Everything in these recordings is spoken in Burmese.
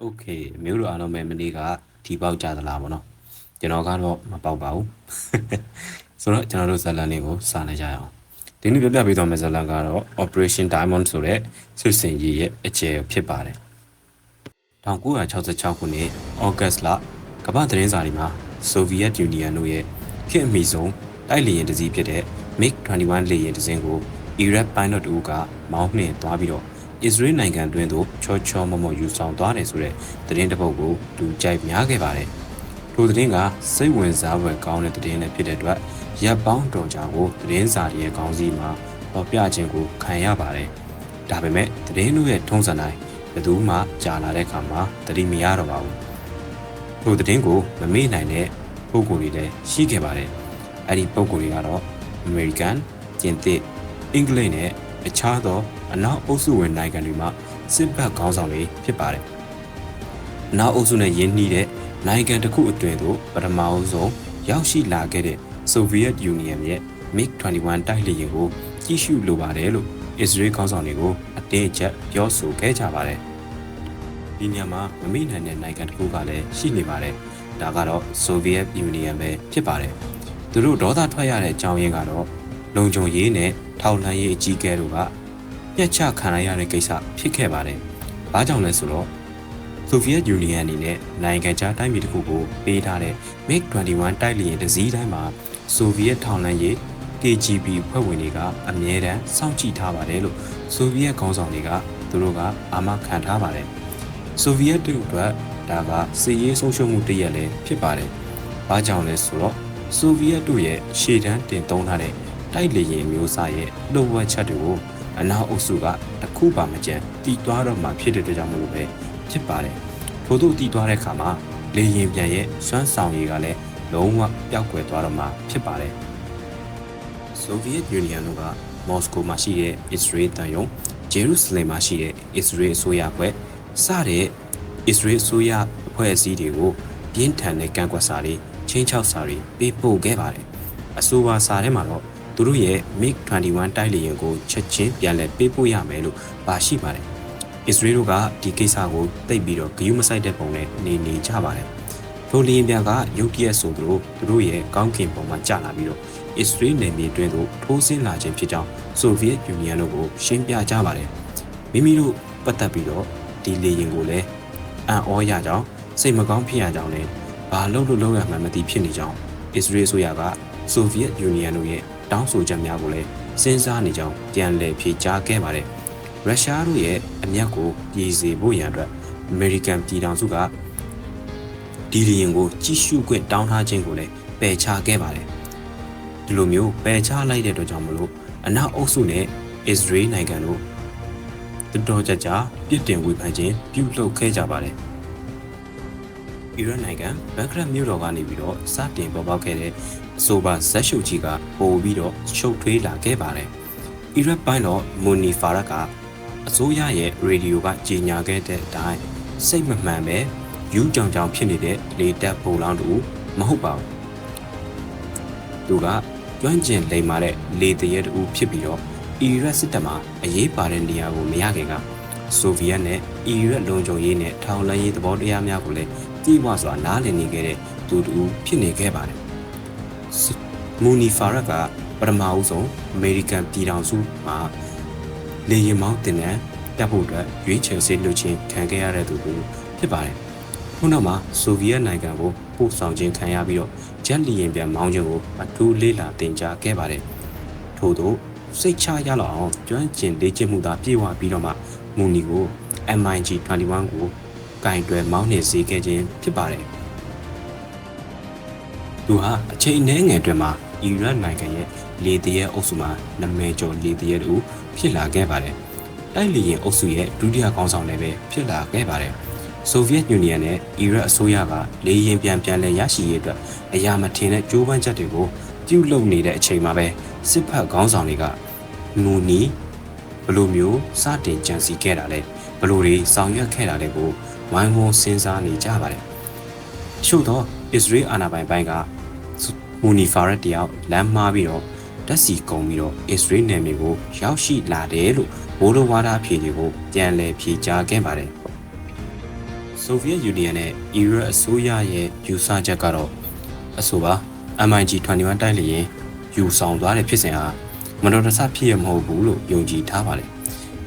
โอเคမျိုးတို့အားလုံးပဲမနေ့ကဒီပေါက်ကြသလားဗောနော်ကျွန်တော်ကတော့မပေါက်ပါဘူး ဆိုတော့ကျွန်တော်တို့ဇာတ်လမ်းလေးကိုစလိုက်ကြရအောင်ဒီနေ့ပြပြပေးသွားမယ့်ဇာတ်လမ်းကတော့ Operation Diamond ဆိုတဲ့စစ်စင်ကြီးရဲ့အကျယ်ဖြစ်ပါတယ်1966ခုနှစ်ဩဂတ်လကမ္ဘာသတင်းစာတွေမှာဆိုဗီယက်ယူနီယံတို့ရဲ့ခေတ်အမီဆုံးတိုက်လေယာဉ်တစ်စီးဖြစ်တဲ့ MiG-21 လေယာဉ်တစ်စင်းကိုအီရတ်ပိုင်းလော့တူကမောင်းနှင်သွားပြီးတော့ အစ္စရေးနိုင်ငံတွင်းသို့ချောချောမောမောယူဆောင်သွားတယ်ဆိုတဲ့သတင်းတစ်ပုဒ်ကိုလူကြိုက်များခဲ့ပါတယ်။ထိုသတင်းကစိတ်ဝင်စားဖွယ်ကောင်းတဲ့သတင်းလည်းဖြစ်တဲ့အတွက်ရပ်ပေါင်းတော်ကြာကိုသတင်းစာတွေရဲ့ခေါင်းစည်းမှာပေါ်ပြခြင်းကိုခံရပါတယ်။ဒါပေမဲ့သတင်းတို့ရဲ့ထုံးစံတိုင်းဘယ်သူမှကြာလာတဲ့အခါမှာသတိမရတော့ပါဘူး။ထိုသတင်းကိုမမေ့နိုင်တဲ့ပုံကိုယ်တွေလည်းရှိခဲ့ပါတယ်။အဲ့ဒီပုံကိုယ်တွေကတော့ American, ပြင်သစ်အင်္ဂလိပ်နဲ့အခြားသော အနောက်အုပ်စုဝင်နိုင်ငံတွေမှာစစ်ဘက်ခေါင်းဆောင်တွေဖြစ်ပါတယ်။အနောက်အုပ်စုနဲ့ယင်းနှီးတဲ့နိုင်ငံတစ်ခုအတွင်းသို့ပထမအဆုံးရောက်ရှိလာခဲ့တဲ့ဆိုဗီယက်ယူနီယံရဲ့ MiG-21 တိုက်လေယာဉ်ကိုကြီးစုလိုပါတယ်လို့အစ္စရေးခေါင်းဆောင်တွေကိုအတင်းအကျပ်ပြောဆိုခဲ့ကြပါတယ်။ဒီညမှာမမိနိုင်တဲ့နိုင်ငံတစ်ခုကလည်းရှိနေပါတယ်။ဒါကတော့ဆိုဗီယက်ယူနီယံပဲဖြစ်ပါတယ်။သူတို့ဒေါသထွက်ရတဲ့အကြောင်းရင်းကတော့လုံခြုံရေးနဲ့ထောက်လှမ်းရေးအကြီးအကဲတို့က ပြက်ချခံရရတဲ့ကိစ္စဖြစ်ခဲ့ပါတယ်။ဘာကြောင့်လဲဆိုတော့ဆိုဗီယက်ယူနီယံအနေနဲ့နိုင်ငံခြားတိုင်းပြည်တစ်ခုကိုပေးထားတဲ့ MiG-21 တိုက်လေယာဉ်တစ်စီးတိုင်းမှာဆိုဗီယက်ထောက်လှမ်းရေး KGB ဖွဲ့ဝင်တွေကအမြဲတမ်းစောင့်ကြည့်ထားပါတယ်လို့ဆိုဗီယက်ခေါင်းဆောင်တွေကသူတို့ကအာမခံထားပါတယ်။ဆိုဗီယက်တို့အတွက်ဒါကစစ်ရေးဆုံးရှုံးမှုတစ်ရက်လည်းဖြစ်ပါတယ်။ဘာကြောင့်လဲဆိုတော့ဆိုဗီယက်တို့ရဲ့ရှေ့တန်းတင်သုံးထားတဲ့တိုက်လေယာဉ်မျိုးစားရဲ့လှုပ်ဝက်ချက်တွေကို အနောက်အုပ်စုကတခုပါမကြံတီးသွားတော့မှဖြစ်တဲ့အတွက်ကြောင့်မလို့ပဲဖြစ်ပါတယ်။ထို့သို့တီးသွားတဲ့အခါမှာလေယာဉ်ပြန်ရဲ့စွမ်းဆောင်ရည်ကလည်းလုံးဝပျောက်ကွယ်သွားတော့မှဖြစ်ပါတယ်။ဆိုဗီယက်ယူနီယံတို့ကမော်စကိုမှာရှိတဲ့အစ္စရေးတန်ယုံဂျေရုဆလင်မှာရှိတဲ့အစ္စရေးအစိုးရဖွဲ့စတဲ့အစ္စရေးအစိုးရအဖွဲ့အစည်းတွေကိုပြင်းထန်တဲ့ကန့်ကွက်စာတွေချင်းချောက်စာတွေပေးပို့ခဲ့ပါတယ်။အဆိုပါစာထဲမှာတော့ သူတို့ရဲ့ MiG-21 တိုက်လေယာဉ်ကိုချက်ချင်းပြန်လည်ပေးပို့ရမယ်လို့ပါရှိပါတယ်။အစ္စရေးတို့ကဒီကိစ္စကိုသိပ်ပြီးတော့ဂရုမစိုက်တဲ့ပုံနဲ့နေနေကြပါတယ်။ထိုလီယန်ပြန်ကရုတ်တရက်ဆိုသူတို့သူတို့ရဲ့ကောင်းကင်ပုံမှာကြာလာပြီးတော့အစ္စရေးနယ်မြေတွင်းသို့ထိုးဆင်းလာခြင်းဖြစ်ကြောင်းဆိုဗီယက်ယူနီယံတို့ကိုရှင်းပြကြပါတယ်။မိမိတို့ပတ်သက်ပြီးတော့ဒီလေယာဉ်ကိုလည်းအံ့ဩရကြောင်းစိတ်မကောင်းဖြစ်ရကြောင်းလည်းဘာလို့လို့လောက်ရမှန်းမသိဖြစ်နေကြောင်းအစ္စရေးဆိုရကဆိုဗီယက်ယူနီယံတို့ရဲ့ တောင်းဆိုချက်များကိုလည်းစဉ်းစားနေကြောင်းပြန်လည်ဖြေကြားခဲ့ပါတယ်။ရုရှားတို့ရဲ့အမျက်ကိုပြည်စေဖို့ရန်အတွက်အမေရိကန်ပြည်ထောင်စုကဒီလီယင်ကိုကြီးစုခွင့်တောင်းထားခြင်းကိုလည်းပယ်ချခဲ့ပါတယ်။ဒီလိုမျိုးပယ်ချလိုက်တဲ့အတွက်ကြောင့်မလို့အနောက်အုပ်စုနဲ့အစ္စရေးနိုင်ငံတို့တော်တော်ကြကြပြစ်တင်ဝေဖန်ခြင်းပြုလုပ်ခဲ့ကြပါတယ်။အီရတ်နိုင်ငံဘက်ဂရတ်မြို့တော်ကနေပြီးတော့စတင်ပေါ်ပေါက်ခဲ့တဲ့ အဆိုပါဇက်ရှုပ်ကြီးကပိုပြီးတော့ရှုပ်ထွေးလာခဲ့ပါတယ်။အီရတ်ပိုင်းတော့မူနီဖာရက်ကအစိုးရရဲ့ရေဒီယိုကကြေညာခဲ့တဲ့အတိုင်းစိတ်မမှန်ပဲယူးကြောင်ကြောင်ဖြစ်နေတဲ့လေတက်ပုံလောင်းတူမဟုတ်ပါဘူး။သူကကျွမ်းကျင်လိမ္မာတဲ့လေတရဲတူဖြစ်ပြီးတော့အီရတ်စစ်တပ်မှာအရေးပါတဲ့နေရာကိုမရခင်ကဆိုဗီယက်နဲ့အီရတ်လုံခြုံရေးနဲ့ထောင်လှမ်းရေးသဘောတရားများကိုလည်းတိဝစွာနားလည်နေခဲ့တဲ့သူတူဖြစ်နေခဲ့ပါတယ်။ မူနီဖာရက်ကပထမအဦးဆုံးအမေရိကန်ပြည်ထောင်စုမှာလေယာဉ်မောင်းတင်တဲ့တပ်ဖို့အတွက်ရွေးချယ်စေလွှတ်ခြင်းခံခဲ့ရတဲ့သူတူဖြစ်ပါတယ်။ခုနောက်မှာဆိုဗီယက်နိုင်ငံကိုပို့ဆောင်ခြင်းခံရပြီးတော့ဂျက်လီယဉ်ပြန်မောင်းခြင်းကိုအထူးလေးလာတင်ကြားခဲ့ပါတယ်။ထို့သောစိတ်ချရလောက်အောင်ကျွမ်းကျင်လေ့ကျင့်မှုသာပြည့်ဝပြီးတော့မှမူနီကို MiG-21 ကိုကင်တွယ်မောင်းနှင်စေခဲ့ခြင်းဖြစ်ပါတယ်။ သူဟာအချိန်နှဲငယ်အတွင်းမှာအီရတ်နိုင်ငံရဲ့လေတရဲအုပ်စုမှာနာမည်ကျော်လေတရဲတူဖြစ်လာခဲ့ပါတယ်။တိုက်လေရင်အုပ်စုရဲ့ဒုတိယကောင်းဆောင်လည်းပဲဖြစ်လာခဲ့ပါတယ်။ဆိုဗီယက်ယူနီယံနဲ့အီရတ်အစိုးရကလေရင်ပြန်ပြန်လဲရရှိရေးအတွက်အရာမထင်တဲ့ကြိုးပမ်းချက်တွေကိုပြုလုပ်နေတဲ့အချိန်မှာပဲစစ်ဖက်ခေါင်းဆောင်တွေကမူနီဘလိုမျိုးစတင်ကြံစည်ခဲ့တာလဲဘလိုတွေဆောင်ရွက်ခဲ့တာလဲကိုဝိုင်းဝန်းစဉ်းစားနေကြပါတယ်။ချို့တော့အစ္စရေးအာဏာပိုင်ပိုင်းက မူနီဖာရက်တယောက်လမ်းမှားပြီးတော့တက်စီကုံပြီးတော့အစ္စရေးနယ်မြေကိုရောက်ရှိလာတယ်လို့ဘိုးလိုဝါဒအဖြေတွေကိုပြန်လည်ဖြေကြားခဲ့ပါတယ်။ဆိုဗီယက်ယူနီယံနဲ့အီရတ်အစိုးရရဲ့ယူဆချက်ကတော့အဆိုပါ MiG-21 တိုက်လေရင်ယူဆောင်သွားတဲ့ဖြစ်စဉ်ဟာမတော်တဆဖြစ်ရမဟုတ်ဘူးလို့ယုံကြည်ထားပါတယ်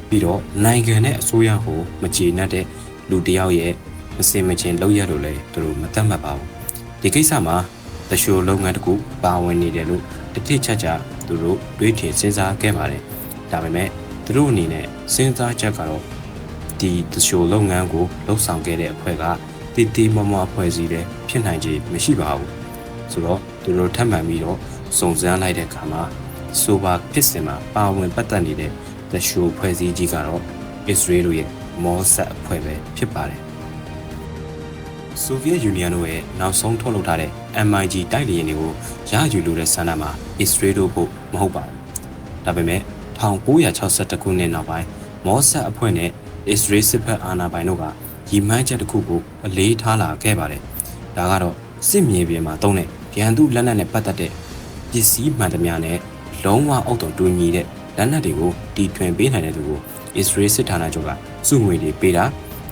ပြီးတော့နိုင်ငံနဲ့အစိုးရကိုမကျေနပ်တဲ့လူတစ်ယောက်ရဲ့မစင်မချင်းလောက်ရလို့လည်းသူတို့မတတ်မှတ်ပါဘူးဒီကိစ္စမှာ တရှိုလုပ်ငန်းတစ်ခုပါဝင်နေတယ်လို့တတိချက်ချသူတို့တွေးထင်စဉ်းစားခဲ့ပါတယ်ဒါပေမဲ့သူတို့အနေနဲ့စဉ်းစားချက်ကတော့ဒီတရှိုလုပ်ငန်းကိုလှုပ်ဆောင်ခဲ့တဲ့အဖွဲ့ကတည်တည်မမအဖွဲ့အစည်းတဲ့ဖြစ်နိုင်ခြေမရှိပါဘူးဆိုတော့သူတို့ထပ်မံပြီးတော့စုံစမ်းလိုက်တဲ့အခါမှာဆိုပါဖြစ်စဉ်မှာပါဝင်ပတ်သက်နေတဲ့တရှိုဖွဲ့စည်းကြီးကတော့အစ္စရေးတို့ရဲ့မောဆတ်အဖွဲ့ပဲဖြစ်ပါတယ် ဆိုဗီယက်ယူနီယံတို့ရဲ့နောက်ဆုံးထုတ်လုပ်ထားတဲ့ MiG တိုက်လေယာဉ်တွေကိုရယူလိုတဲ့ဆန္ဒမှာအစ္စရေးတို့ဖို့မဟုတ်ပါဘူး။ဒါပေမဲ့1962ခုနှစ်နောက်ပိုင်းမောဆတ်အဖွဲ့နဲ့အစ္စရေးစစ်ဘက်အာဏာပိုင်တို့ကရည်မှန်းချက်တစ်ခုကိုအလေးထားလာခဲ့ပါတယ်။ဒါကတော့စစ်မြေပြင်မှာတုံးတဲ့ရန်သူလက်နက်နဲ့ပတ်သက်တဲ့ပစ္စည်းမှန်သမျှနဲ့လုံးဝအောက်တော်တူညီတဲ့လက်နက်တွေကိုတီထွင်ပေးနိုင်တဲ့သူကိုအစ္စရေးစစ်ဌာနချုပ်ကစုငွေတွေပေးတာ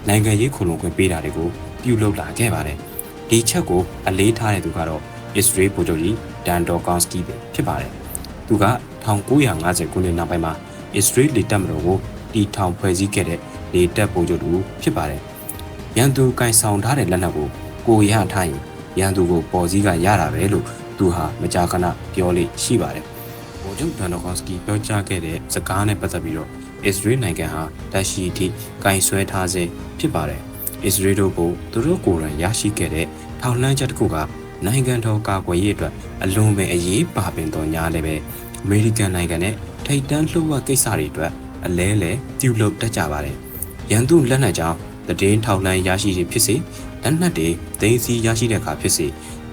နိုင်ငံရေးခုံလုံခွင့်ပေးတာတွေကို ပြုလုပ်လာခဲ့ပါတယ်။ဒီချက်ကိုအလေးထားတဲ့သူကတော့အစ္စရေးဗိုလ်ချုပ်ကြီးဒန်ဒေါကောင်စကီပဲဖြစ်ပါတယ်။သူက1950ခုနှစ်နောက်ပိုင်းမှာအစ္စရေးလေတပ်မတော်ကိုတီထောင်ဖွဲ့စည်းခဲ့တဲ့လေတပ်ဗိုလ်ချုပ်တူဖြစ်ပါတယ်။ရန်သူကင်ဆောင်ထားတဲ့လက်နက်ကိုကိုရထားရင်ရန်သူကိုပေါ်စည်းကရတာပဲလို့သူဟာမကြာခဏပြောလိရှိပါတယ်။ဗိုလ်ချုပ်ဒန်ဒေါကောင်စကီပြောကြားခဲ့တဲ့စကားနဲ့ပတ်သက်ပြီးတော့အစ္စရေးနိုင်ငံဟာတက်ရှိအထိကင်ဆွဲထားစေဖြစ်ပါတယ်။ အစ္စရေးတို့ကသူတို့ကိုယ်တိုင်ရရှိခဲ့တဲ့ထောက်လှမ်းချက်တစ်ခုကနိုင်ငံတော်ကာကွယ်ရေးအတွက်အလွန်ပင်အရေးပါပင်တော်ညာလည်းပဲအမေရိကန်နိုင်ငံနဲ့ထိပ်တန်းလှုပ်ဝက်ကိစ္စတွေအတွက်အလဲလဲပြုလုပ်တတ်ကြပါတယ်။ရန်သူလက်နက်ကြောင့်တည်င်းထောက်လှမ်းရရှိခြင်းဖြစ်စေလက်နက်တွေသိမ်းဆည်းရရှိတဲ့အခါဖြစ်စေ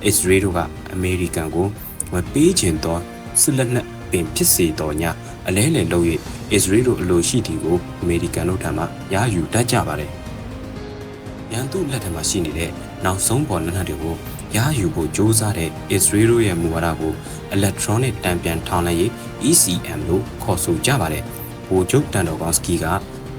အစ္စရေးတို့ကအမေရိကန်ကိုမပေးခြင်းသောစစ်လက်နက်ပင်ဖြစ်စေတော်ညာအလဲလဲလုပ်၍အစ္စရေးတို့အလိုရှိသည်ကိုအမေရိကန်တို့ထံမှရယူတတ်ကြပါတယ်။ ရန်သူလက်ထက်မှာရှိနေတဲ့နောက်ဆုံးပေါ်လက်နက်တွေကိုရယူဖို့ကြိုးစားတဲ့အစ္စရေးတို့ရဲ့မူဝါဒကို electronic တံပြန်ထောင်လိုက်ရေး ECM လို့ခေါ်ဆိုကြပါတယ်။ဗိုလ်ချုပ်တန်တော်ကောင်စကီက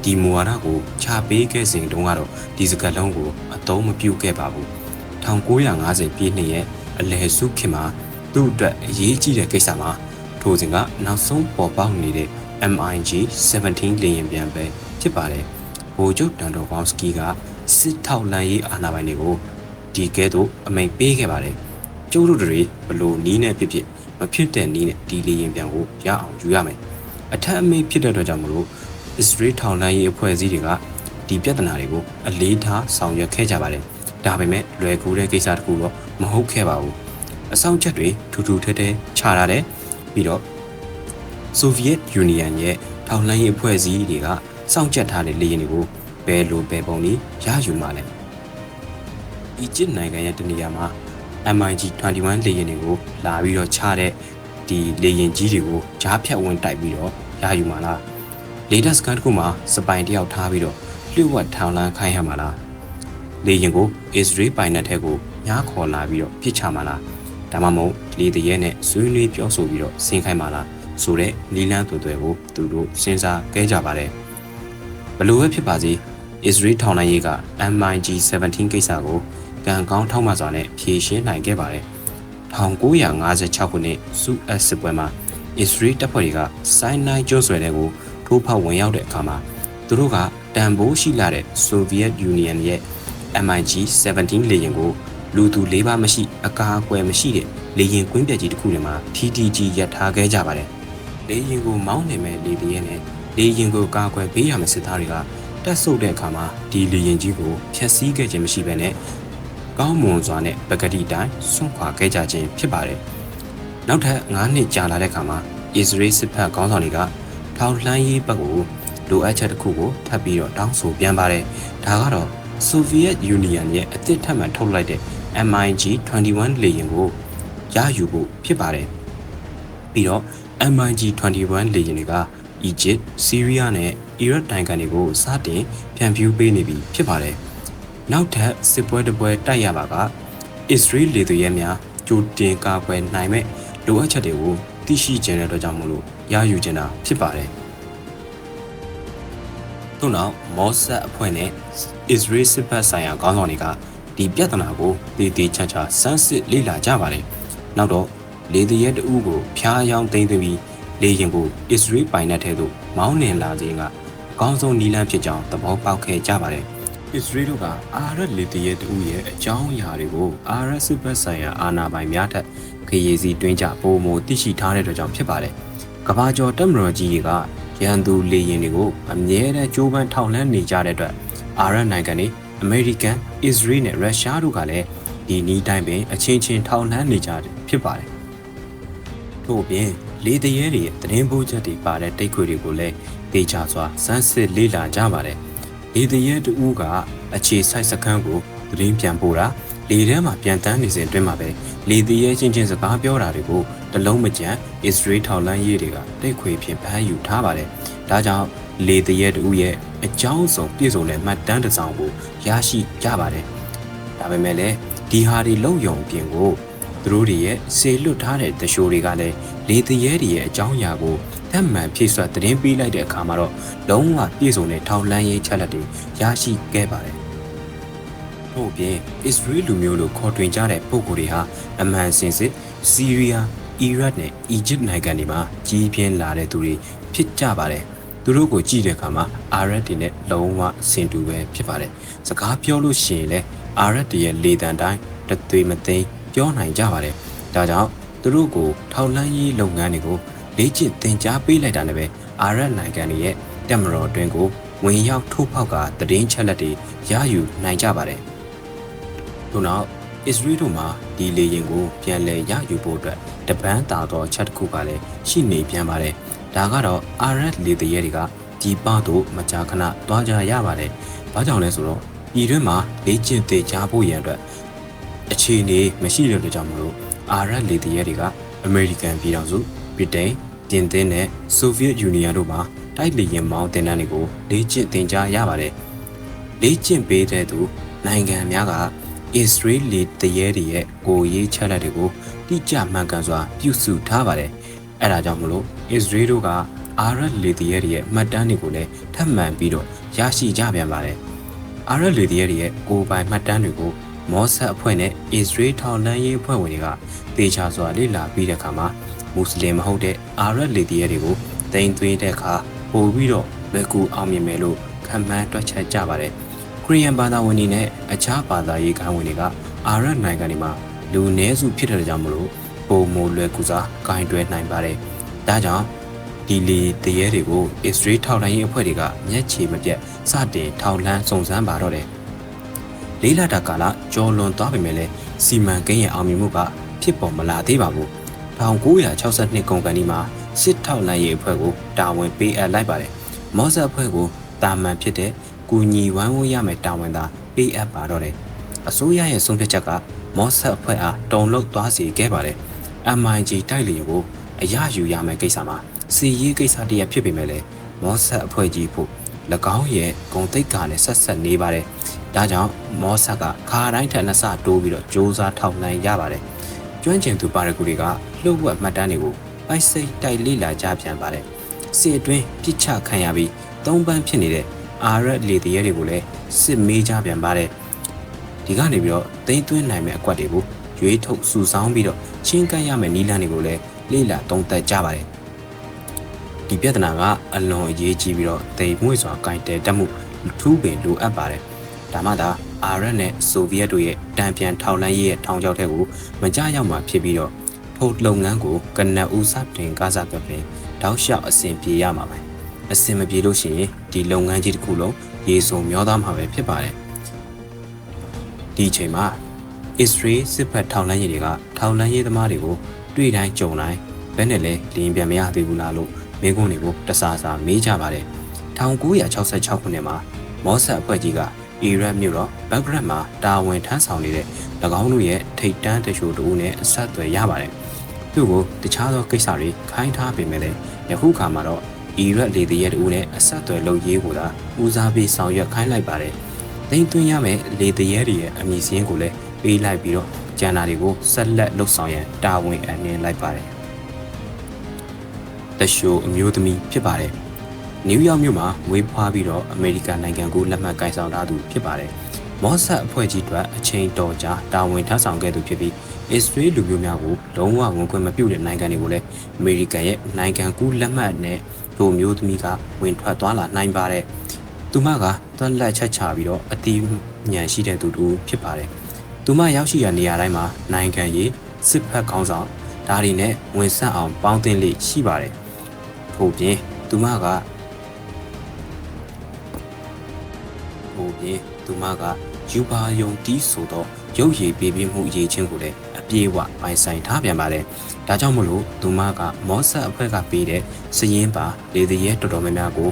ဒီမူဝါဒကိုချပေးခဲ့စဉ်တုန်းကတော့ဒီစကားလုံးကိုအသုံးမပြုခဲ့ပါဘူး။1950ပြည့်နှစ်ရဲ့အလယ်စုခေတ်မှာသူ့အတွက်အရေးကြီးတဲ့ကိစ္စမှာထိုစဉ်ကနောက်ဆုံးပေါ်ပေါက်နေတဲ့ MiG 17လေယာဉ်ပြန်ပဲဖြစ်ပါတယ်။ဗိုလ်ချုပ်တန်တော်ကောင်စကီက စစ်ထောက်လန်ရေးအာဏာပိုင်တွေကိုဒီကဲသို့အမိန်ပေးခဲ့ပါတယ်။ကျိုးတို့တွေဘလို့နီးနဲ့ဖြစ်ဖြစ်မဖြစ်တဲ့နီးနဲ့ဒီလေရင်ပြန်ကိုရအောင်ယူရမယ်။အထက်အမိန်ဖြစ်တဲ့အတွက်ကြောင့်မလို့အစ္စရေးထောင်လန်းရေးအဖွဲ့အစည်းတွေကဒီပြဿနာတွေကိုအလေးထားဆောင်ရွက်ခဲ့ကြပါတယ်။ဒါပေမဲ့လွယ်ကူတဲ့ကိစ္စတခုတော့မဟုတ်ခဲ့ပါဘူး။အဆောင်ချက်တွေထူထူထဲထဲခြားထားတယ်ပြီးတော့ဆိုဗီယက်ယူနီယံရဲ့ထောင်လန်းရေးအဖွဲ့အစည်းတွေကစောင့်ကြပ်ထားတဲ့လေယာဉ်တွေကို ဘယ်လိုပဲပုံနည်းရယူမှလဲအီဂျစ်နိုင်ငံရဲ့တနေရာမှာ MiG-21 လေယာဉ်တွေကိုလာပြီးတော့ချတဲ့ဒီလေယာဉ်ကြီးတွေကိုကြားဖြတ်ဝင်တိုက်ပြီးတော့ရယူမှာလားလေဒါစကန်တစ်ခုမှာစပိုင်တယောက်ထားပြီးတော့လျှို့ဝှက်ထောင်လန်းခိုင်းရမှာလားလေယာဉ်ကိုအစ္စရေးပိုင်နက်ထဲကိုညားခေါ်လာပြီးတော့ပြစ်ချမှာလားဒါမှမဟုတ်လေတရဲနဲ့ဆွေးနွေးပြောဆိုပြီးတော့ဆင်းခိုင်းမှာလားဆိုတဲ့နီလန်းသွယ်သွယ်ကိုသူတို့စဉ်းစားခဲ့ကြပါတယ်ဘလို့ပဲဖြစ်ပါစေ အစ္စရေးထောင်လိုက်ရေးက MiG-17 ကိစ္စကိုကံကောင်းထောက်မှစွာနဲ့ဖြေရှင်းနိုင်ခဲ့ပါတယ်1956ခုနှစ်စူအက်စစ်ပွဲမှာအစ္စရေးတပ်ဖွဲ့တွေကဆိုင်းနိုင်ကျွန်းဆွယ်တဲ့ကိုထိုးဖောက်ဝင်ရောက်တဲ့အခါမှာသူတို့ကတန်ဖိုးရှိလာတဲ့ဆိုဗီယက်ယူနီယံရဲ့ MiG-17 လေယာဉ်ကိုလူသူလေးပါမရှိ အကာအကွယ်မရှိတဲ့လေယာဉ်ကွင်းပြက်ကြီးတစ်ခုထဲမှာ TTG ရပ်ထားခဲ့ကြပါတယ်။လေယာဉ်ကိုမောင်းနေမဲ့လေတရဲနဲ့လေယာဉ်ကိုကာကွယ်ပေးရမယ့်စစ်သားတွေက တက်ဆုပ်တဲ့အခါမှာဒီလေယာဉ်ကြီးကိုဖျက်ဆီးခဲ့ခြင်းမရှိဘဲနဲ့ကောင်းမွန်စွာနဲ့ပကတိတိုင်းဆွန့်ခွာခဲ့ကြခြင်းဖြစ်ပါတယ်။နောက်ထပ်9နှစ်ကြာလာတဲ့အခါမှာအစ္စရေးစစ်ဘက်ခေါင်းဆောင်တွေကထောင်လှမ်းရေးဘက်ကိုလိုအပ်ချက်တစ်ခုကိုထပ်ပြီးတော့တောင်းဆိုပြန်ပါတယ်။ဒါကတော့ဆိုဗီယက်ယူနီယံရဲ့အသစ်ထပ်မံထုတ်လိုက်တဲ့ MiG-21 လေယာဉ်ကိုရယူဖို့ဖြစ်ပါတယ်။ပြီးတော့ MiG-21 လေယာဉ်တွေက အီဂျစ်၊ဆီးရီးယားနဲ့အီရတ်နိုင်ငံတွေကိုစတင်ဖြန့်ဖြူးပေးနေပြီဖြစ်ပါတယ်။နောက်ထပ်စစ်ပွဲတစ်ပွဲတိုက်ရပါကအစ္စရေးလေသူရဲများကြိုတင်ကာကွယ်နိုင်မဲ့လိုအပ်ချက်တွေကိုသိရှိခြင်းတဲ့အတွက်ကြောင့်မို့လို့ရယူခြင်းတာဖြစ်ပါတယ်။။ထို့နောက်မော့ဆတ်အဖွဲ့နဲ့အစ္စရေးစစ်ဘက်ဆိုင်ရာခေါင်းဆောင်တွေကဒီပြဿနာကိုတည်တည်ချာချာစမ်းစစ်လေ့လာကြပါတယ်။နောက်တော့လေတရဲတအူးကိုဖျားယောင်းသိမ်းသွင်းပြီး လေရင်ကိုအစ္စရေးပိုင်နက်ထဲသို့မောင်းနှင်လာခြင်းကအကောင်းဆုံးနည်းလမ်းဖြစ်ကြောင်းသဘောပေါက်ခဲ့ကြပါတယ်။အစ္စရေးတို့ကအာရတ်လေတရဲတအူးရဲ့အကြောင်းအရာတွေကိုအာရတ်စစ်ဘက်ဆိုင်ရာအာဏာပိုင်များထက်ခရီးစီတွင်းကြပုံမသိရှိထားတဲ့အတွက်ကြောင့်ဖြစ်ပါတယ်။ကဘာကျော်တက်မတော်ကြီးတွေကရန်သူလေရင်တွေကိုအမြဲတမ်းကြိုးပမ်းထောက်လှမ်းနေကြတဲ့အတွက်အာရတ်နိုင်ငံတွေအမေရိကန်၊အစ္စရေးနဲ့ရုရှားတို့ကလည်းဒီနီးတိုင်းပင်အချင်းချင်းထောက်လှမ်းနေကြတယ်ဖြစ်ပါတယ်။ထို့ပြင် လေတရဲတွေရဲ့သတင်းပို့ချက်တွေပါတဲ့တိတ်ခွေတွေကိုလည်းတေချာစွာစမ်းစစ်လေ့လာကြပါတယ်။လေတရဲတူးကအခြေစိုက်စခန်းကိုသတင်းပြန်ပို့တာလေထဲမှာပြန်တန်းနေစဉ်အတွင်းမှာပဲလေတရဲချင်းချင်းစကားပြောတာတွေကိုတလုံးမကြံအစ္စရေးထောက်လန်းရေးတွေကတိတ်ခွေဖြင့်ဖမ်းယူထားပါတယ်။ဒါကြောင့်လေတရဲတူရဲ့အကြောင်းစုံပြည့်စုံတဲ့မှတ်တမ်းတစ်စောင်ကိုရရှိကြပါတယ်။ဒါပေမဲ့လည်းဒီဟာတွေလုံယုံပြင်ကိုသူတို့တွေရဲ့စေလွတ်ထားတဲ့တရှိုးတွေကလည်း လေတရဲတွေရဲ့အကြောင်းအရာကိုတတ်မှန်ဖြည့်စွက်သတင်းပေးလိုက်တဲ့အခါမှာတော့လုံးဝပြည့်စုံတဲ့ထောက်လန်းရေးချက်လက်တွေရရှိခဲ့ပါတယ်။ထို့ပြင်အစ္စရေးလူမျိုးလိုခေါ်တွင်ကြတဲ့ပုဂ္ဂိုလ်တွေဟာအမှန်စင်စစ်စီးရီးယားအီရတ်နဲ့အီဂျစ်နိုင်ငံတွေမှာကြီးပြင်းလာတဲ့သူတွေဖြစ်ကြပါတယ်။သူတို့ကိုကြည့်တဲ့အခါမှာအာရတ်တွေနဲ့လုံးဝဆင်တူပဲဖြစ်ပါတယ်။စကားပြောလို့ရှိရင်လည်းအာရတ်တွေရဲ့လေတံတိုင်းတသွေးမသိမ်းပြောနိုင်ကြပါတယ်။ဒါကြောင့် သူတို့ကိုထောက်လန်းရေးလုပ်ငန်းတွေကိုလေ့ကျင့်သင်ကြားပေးလိုက်တာနဲ့ပဲအာရတ်နိုင်ငံတွေရဲ့တက်မတော်အတွင်းကိုဝင်ရောက်ထိုးဖောက်ကတည်င်းချက်လက်တွေရယူနိုင်ကြပါတယ်။ထို့နောက်အစ္စရေးတို့မှာဒီလေရင်ကိုပြန်လည်ရယူဖို့အတွက်တပန်းတာသောချက်တစ်ခုကလည်းရှိနေပြန်ပါတယ်။ဒါကတော့အာရတ်လေတရဲတွေကဒီပတို့မကြာခဏတွားကြရပါတယ်။ဘာကြောင့်လဲဆိုတော့ဤတွင်မှာလေ့ကျင့်သင်ကြားဖို့ရန်အတွက်အခြေအနေမရှိတဲ့အတွက်ကြောင့်မလို့ အာရတ်လေတရဲတွေကအမေရိကန်ပြည်ထောင်စုဗြိတိန်ပြင်သစ်နဲ့ဆိုဗီယက်ယူနီယံတို့မှာတိုက်လေယာဉ်မောင်းတင်တန်းတွေကိုလေ့ကျင့်သင်ကြားရပါတယ်။လေ့ကျင့်ပေးတဲ့သူနိုင်ငံများကအစ္စရေးလေတရဲတွေရဲ့ကိုရေးချက်လက်တွေကိုတိကျမှန်ကန်စွာပြုစုထားပါတယ်။အဲဒါကြောင့်မလို့အစ္စရေးတို့ကအာရတ်လေတရဲတွေရဲ့မှတ်တမ်းတွေကိုလည်းထပ်မံပြီးတော့ရရှိကြပြန်ပါတယ်။အာရတ်လေတရဲတွေရဲ့ကိုပိုင်မှတ်တမ်းတွေကို မော့ဆတ်အဖွဲ့နဲ့အစ္စရေးထောက်လှမ်းရေးအဖွဲ့ဝင်တွေကတေချာစွာလေ့လာပြီးတဲ့အခါမှာမွတ်စလင်မဟုတ်တဲ့အာရတ်လေတရဲတွေကိုတင်သွင်းတဲ့အခါပို့ပြီးတော့လွယ်ကူအောင်မြင်မယ်လို့ခံမှန်းတွက်ချက်ကြပါတယ်။ခရီးယန်ဘာသာဝင်တွေနဲ့အခြားဘာသာရေးခေါင်းဝင်တွေကအာရတ်နိုင်ငံတွေမှာလူနည်းစုဖြစ်တဲ့ကြောင့်မလို့ပုံမလွယ်ကူစွာဂိုင်းတွဲနိုင်ပါတယ်။ဒါကြောင့်ဒီလီတရဲတွေကိုအစ္စရေးထောက်လှမ်းရေးအဖွဲ့တွေကမျက်ခြေမပြတ်စတင်ထောက်လှမ်းစုံစမ်းပါတော့တယ်။ လေးလာတာကာလကြော်လွန်သွားပေမဲ့လည်းစီမံကိန်းရဲ့အောင်မြင်မှုကဖြစ်ပေါ်မလာသေးပါဘူး။1962ကုန်ကန်ဒီမှာစစ်ထောက်လှမ်းရေးအဖွဲ့ကိုတာဝန်ပေးအပ်လိုက်ပါတယ်။မော့ဆတ်အဖွဲ့ကိုတာမန်ဖြစ်တဲ့ကူညီဝိုင်းဝန်းရမယ်တာဝန်သာပေးအပ်ပါတော့တယ်။အစိုးရရဲ့ဆုံးဖြတ်ချက်ကမော့ဆတ်အဖွဲ့အားတုံ့လောက်သွားစေခဲ့ပါတယ်။ MIG တိုက်လျင်ကိုအရယူရမယ်ကိစ္စမှာစီရေးကိစ္စတည်းဖြစ်ပေမဲ့လည်းမော့ဆတ်အဖွဲ့ကြီးဖို့၎င်းရဲ့ဂုံတိတ်ကနဲ့ဆက်ဆက်နေပါတယ်။ ဒါကြောင့်မော့ဆတ်ကခါတိုင်းထက်နှစ်ဆတိုးပြီးတော့စ조사ထောက်လှမ်းရပါတယ်။ကျွမ်းကျင်သူပါရဂူတွေကလှုပ်ဝက်မှတ်တမ်းတွေကိုပိုက်စိတ်တိုက်လေ့လာကြပြန်ပါတယ်။စစ်အတွင်းပြစ်ချခံရပြီးသုံးပန်းဖြစ်နေတဲ့အာရက်လေတရဲတွေကိုလည်းစစ်မေးကြပြန်ပါတယ်။ဒီကနေပြီးတော့တိမ့်သွင်းနိုင်မဲ့အကွက်တွေကိုရွေးထုတ်စုဆောင်းပြီးတော့ချင်းကပ်ရမယ့်နီးလန်းတွေကိုလည်းလေ့လာသုံးသပ်ကြပါတယ်။ဒီပြဿနာကအလွန်အရေးကြီးပြီးတော့တိမ်မွေ့စွာကင်တယ်တက်မှုထူးပင်လိုအပ်ပါတယ်။ ဒါမှသာအာရက်နဲ့ဆိုဗီယက်တို့ရဲ့တံပြန်ထောက်လှမ်းရေးရဲ့ထောင်ချောက်ထဲကိုမကြရောက်မှာဖြစ်ပြီးတော့ထိုလုပ်ငန်းကိုကနက်ဦးစတင်ကားစားပြပင်တောက်လျှောက်အဆင်ပြေရမှာပဲအဆင်မပြေလို့ရှိရင်ဒီလုပ်ငန်းကြီးတစ်ခုလုံးရေစုံမျောသားမှာပဲဖြစ်ပါတယ်ဒီအချိန်မှာအစ္စရေးစစ်ဖက်ထောင်လန်းရေးတွေကထောင်လန်းရေးသမားတွေကိုတွေ့တိုင်းကြုံတိုင်းဘယ်နဲ့လဲလင်းပြန်မရသေးဘူးလားလို့မိကုန်းတွေကိုတဆာဆာမေးကြပါတယ်1966ခုနှစ်မှာမော့ဆတ်အဖွဲ့ကြီးက အီရတ်မြို့တော်ဘက်ဂရတ်မှာတာဝန်ထမ်းဆောင်နေတဲ့၎င်းတို့ရဲ့ထိတ်တန်းတရှို့တူနဲ့အဆက်အသွယ်ရပါတယ်။သူ့ကိုတခြားသောကိစ္စတွေခိုင်းထားပေမဲ့လည်းယခုခါမှာတော့အီရတ်လေတရဲတူနဲ့အဆက်အသွယ်လုပ်ရေးကိုသာဦးစားပေးဆောင်ရွက်ခိုင်းလိုက်ပါတယ်။တိမ်သွင်းရမယ့်လေတရဲတွေရဲ့အမည်စင်းကိုလည်းပေးလိုက်ပြီးတော့ကျန်တာတွေကိုဆက်လက်လှုပ်ဆောင်ရန်တာဝန်အနှင်းလိုက်ပါတယ်။တရှိုးအမျိုးသမီးဖြစ်ပါတယ်။ နယူးယောက်မြို့မှာမွေးဖွားပြီးတော့အမေရိကန်နိုင်ငံကိုလက်မှတ်ကိုင်ဆောင်ထားသူဖြစ်ပါတယ်။မော့ဆက်အဖွဲ့ကြီးအတွက်အချိန်တော်ကြာတာဝန်ထမ်းဆောင်ခဲ့သူဖြစ်ပြီးအစ္စရေးလူမျိုးများကိုလုံးဝဝန်ခွင့်မပြုတဲ့နိုင်ငံတွေကိုလည်းအမေရိကန်ရဲ့နိုင်ငံကူးလက်မှတ်နဲ့လူမျိုးသမီးကဝင်ထွက်သွားလာနိုင်ပါတယ်။သူမကသွက်လက်ချက်ချပြီးတော့အတီးညံရှိတဲ့သူတူဖြစ်ပါတယ်။သူမရောက်ရှိရာနေရာတိုင်းမှာနိုင်ငံရေးစစ်ဖက်ခေါင်းဆောင်ဒါတွေနဲ့ဝင်ဆက်အောင်ပေါင်းသင်းလေးရှိပါတယ်။ထို့ပြင်သူမက ပြင်သူမကယူပါယုံတီးဆိုတော့ရုပ်ရည်ပေးပြီးမှုအရေးချင်းကိုလည်းအပြေးအဝပိုင်ဆိုင်ထားပြန်ပါတယ်။ဒါကြောင့်မလို့သူမကမောဆက်အဖွဲ့ကပေးတဲ့စည်ရင်ပါလေတရဲတော်တော်များများကို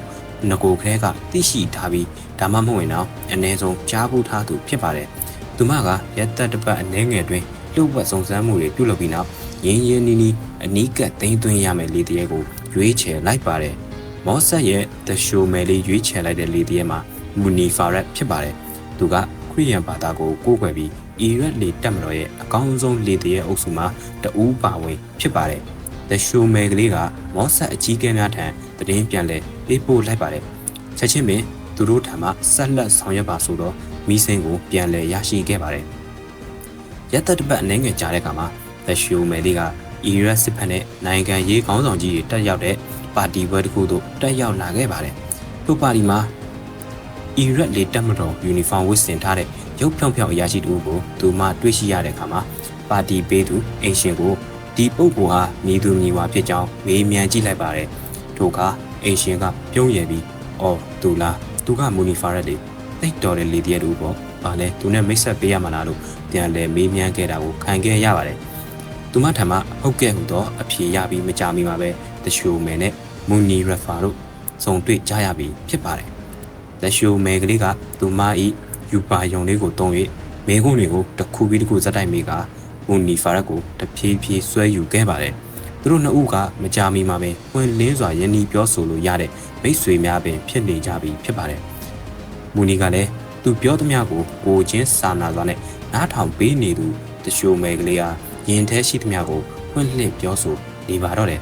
ငကိုခဲကသိရှိထားပြီးဒါမှမဟုတ်ရင်တော့အ ਨੇ ဆုံးကြားဖို့ထားသူဖြစ်ပါတယ်။သူမကရက်သက်တစ်ပတ်အနှဲငယ်တွင်လှုပ်ဝက်စုံစမ်းမှုတွေပြုလုပ်ပြီးနောက်ရင်းရင်းနီးနီးအနီးကပ်သိမ်းသွင်းရမယ်လေတရဲကိုရွေးချယ်လိုက်ပါတယ်။မောဆက်ရဲ့ The Show မယ်လေးရွေးချယ်လိုက်တဲ့လေတရဲမှာ မူနီဖာရက်ဖြစ်ပါတယ်။သူကခရီးယန်ဘာသာကိုကိုးကွယ်ပြီးအီရက်လေတက်မတော်ရဲ့အကောင်းဆုံးလေတရဲအုပ်စုမှာတအူးပါဝင်ဖြစ်ပါတယ်။ The Show မယ်ကလေးကမောဆက်အကြီးကဲများထံသတင်းပြန်လဲပေးပို့လိုက်ပါတယ်။ချက်ချင်းပင်သူတို့ထံမှဆက်လက်ဆောင်ရွက်ပါဆိုတော့မီးစင်းကိုပြန်လဲရရှိခဲ့ပါတယ်။ရက်သက်တစ်ပတ်အနေငယ်ကြာတဲ့အခါမှာ The Show မယ်လေးကအီရက်စစ်ဖက်နဲ့နိုင်ငံရေးခေါင်းဆောင်ကြီးတွေတက်ရောက်တဲ့ပါတီပွဲတစ်ခုသို့တက်ရောက်လာခဲ့ပါတယ်။ထို့ပါတီမှာ အီရက်လေတက်မတော်ယူနီဖောင်းဝတ်ဆင်ထားတဲ့ရုပ်ဖြောင်ဖြောင်အရာရှိတူကိုသူမှတွေ့ရှိရတဲ့အခါမှာပါတီပေးသူအင်ရှင်ကိုဒီပုဂ္ဂိုလ်ဟာမြည်သူမြည်ဝါဖြစ်ကြောင်းမေးမြန်းကြည့်လိုက်ပါတယ်။ထို့ကအင်ရှင်ကပြုံးရယ်ပြီးအော်သူလားသူကမူနီဖာရက်လေတိတ်တော်တဲ့လေတရက်တူပေါ့။ဘာလဲသူနဲ့မိတ်ဆက်ပေးရမှာလားလို့ပြန်လဲမေးမြန်းခဲ့တာကိုခံခဲ့ရပါတယ်။သူမထံမှဟုတ်ကဲ့ဟူသောအဖြေရပြီးမကြမီမှာပဲတရှိုးမယ်နဲ့မူနီရဖာတို့စုံတွေ့ကြရပြီးဖြစ်ပါတယ်။ လက်ရှိုမယ်ကလေးကသူမဤယူပါယုံလေးကိုတုံး၍မဲခွန်းတွေကိုတစ်ခုပြီးတစ်ခုဇက်တိုက်မိကမူနီဖာရက်ကိုတဖြည်းဖြည်းဆွဲယူခဲ့ပါတယ်။သူတို့နှစ်ဦးကမကြမီမှာပဲဝင်လင်းစွာယဉ်ဤပြောဆိုလို့ရတဲ့မိတ်ဆွေများပင်ဖြစ်နေကြပြီဖြစ်ပါတယ်။မူနီကလည်းသူပြောသမျှကိုကိုချင်းစာနာစွာနဲ့နားထောင်ပေးနေသူတရှိုးမယ်ကလေးဟာရင်ထဲရှိသမျှကိုဖွင့်လှစ်ပြောဆိုနေပါတော့တယ်